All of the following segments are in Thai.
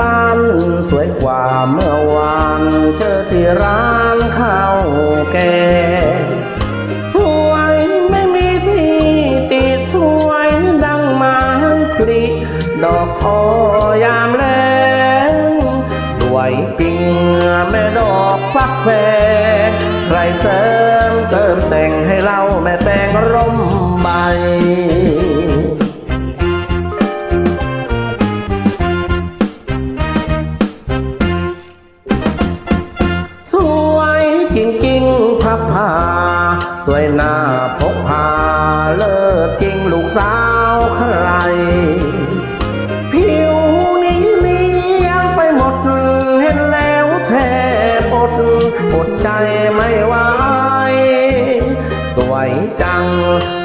บ้านสวยกว่าเมื่อวานเจอที่ร้านข้าวแกงสวยไม่มีที่ติสวยดังม้ปลิดอกออยามแลงสวยจริงแม่ดอกฟักแพรใครเสริมเติมแต่งให้เราแม่แต่งร่ม หน้าพกพาเลิศจริงลูกสาวใคร ผิวนี้เลี้ยงไปหมด เห็นแล้วแทบอดอดใจไม่ไหวสวยจัง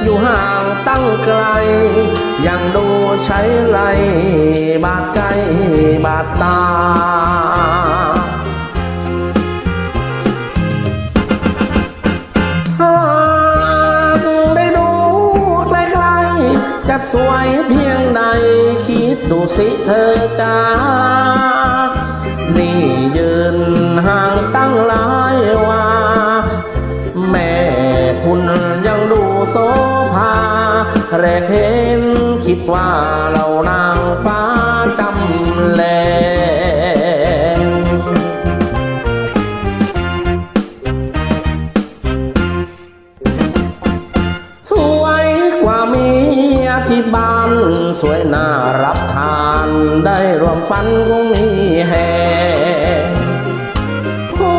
อยู่ห่างตั้งไกล ยังดูใช้ไรบาดใจบาดตา ดูสิเธอจ้านี่ยืนห่างตั้งหลายวาแม่คุณยังดูโซภาแรกเห็นคิดว่าเรานาง ที่บ้านสวยน่ารับทานได้รวมฟันคงมีแหงพู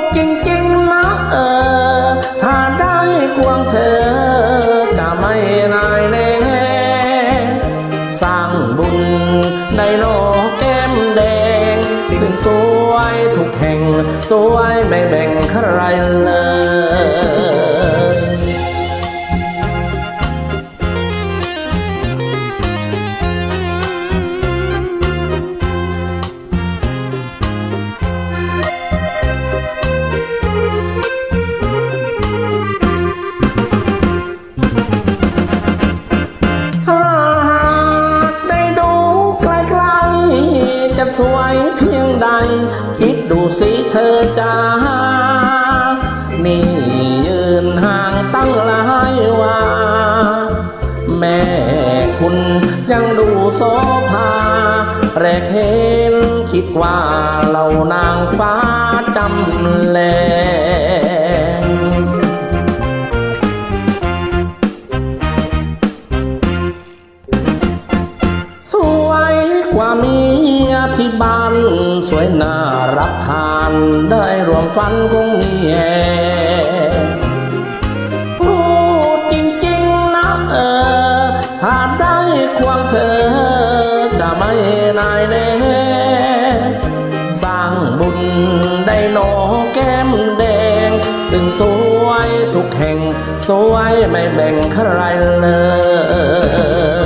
ดจริงๆนะเออ ถ้าได้ควงเธอจะไม่นายแน่สร้างบุญในโลกแก้มแดง ถึงสวยทุกแห่ง สวยไม่แบ่งใครเลย สวยเพียงใด คิดดูสิเธอจ้านี่ยืนห่างตั้งหลายวาแม่คุณยังดูโซภาแรกเห็นคิดว่าเรานางฟ้าจำแลงสวยกว่ามี ที่บ้านสวยน่ารับทานได้รวมฟันคงมีแหพูดจริงๆนะเออ ถ้าได้ควงเธอ จะไม่นายแน่สร้างบุญได้โนแก้มแดง ถึงสวยทุกแห่ง สวยไม่แบ่งใครเลย